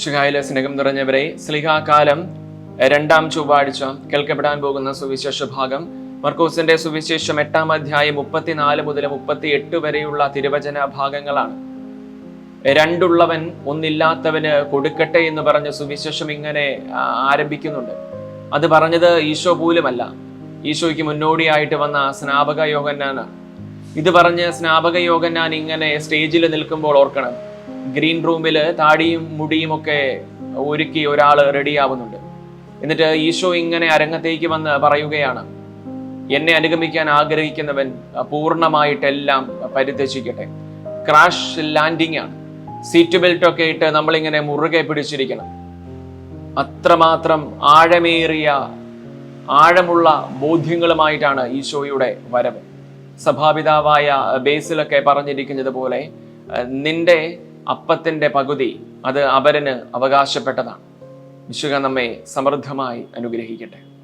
ശുഹായിലെ സ്നേഹം നിറഞ്ഞവരെ സ്ലിഹാകാലം രണ്ടാം ചൊവ്വാഴ്ച കേൾക്കപ്പെടാൻ പോകുന്ന സുവിശേഷ ഭാഗം. മർക്കോസിന്റെ സുവിശേഷം എട്ടാം അധ്യായം മുപ്പത്തിനാല് മുതൽ മുപ്പത്തി എട്ട് വരെയുള്ള തിരുവചന ഭാഗങ്ങളാണ്. രണ്ടുള്ളവൻ ഒന്നില്ലാത്തവന് കൊടുക്കട്ടെ എന്ന് പറഞ്ഞ സുവിശേഷം ഇങ്ങനെ ആരംഭിക്കുന്നുണ്ട്. അത് പറഞ്ഞത് ഈശോ പോലുമല്ല. ഈശോയ്ക്ക് മുന്നോടിയായിട്ട് വന്ന സ്നാപക യോഹന്നാനാണ് ഇത് പറഞ്ഞ് സ്നാപക യോഹന്നാൻ ഇങ്ങനെ സ്റ്റേജിൽ നിൽക്കുമ്പോൾ ഓർക്കണം. ഗ്രീൻ റൂമിൽ താടിയും മുടിയും ഒക്കെ ഒരുക്കി ഒരാൾ റെഡിയാവുന്നുണ്ട് എന്നിട്ട് ഈശോ ഇങ്ങനെ അരങ്ങത്തേക്ക് വന്ന് പറയുകയാണ് എന്നെ അനുഗമിക്കാൻ ആഗ്രഹിക്കുന്നവൻ പൂർണമായിട്ടെല്ലാം പരിത്യജിക്കട്ടെ. ക്രാഷ് ലാൻഡിംഗ് ആണ്. സീറ്റ് ബെൽറ്റ് ഒക്കെ ഇട്ട് നമ്മളിങ്ങനെ മുറുകെ പിടിച്ചിരിക്കണം. അത്രമാത്രം ആഴമേറിയ ആഴമുള്ള ബോധ്യങ്ങളുമായിട്ടാണ് ഈശോയുടെ വരവ്. സഭാപിതാവായ ബേസിലൊക്കെ പറഞ്ഞിരിക്കുന്നത് പോലെ നിന്റെ അപ്പത്തിന്റെ പകുതി അത് അവരന് അവകാശപ്പെട്ടതാണ്. വിശുക നമ്മെ സമൃദ്ധമായി അനുഗ്രഹിക്കട്ടെ.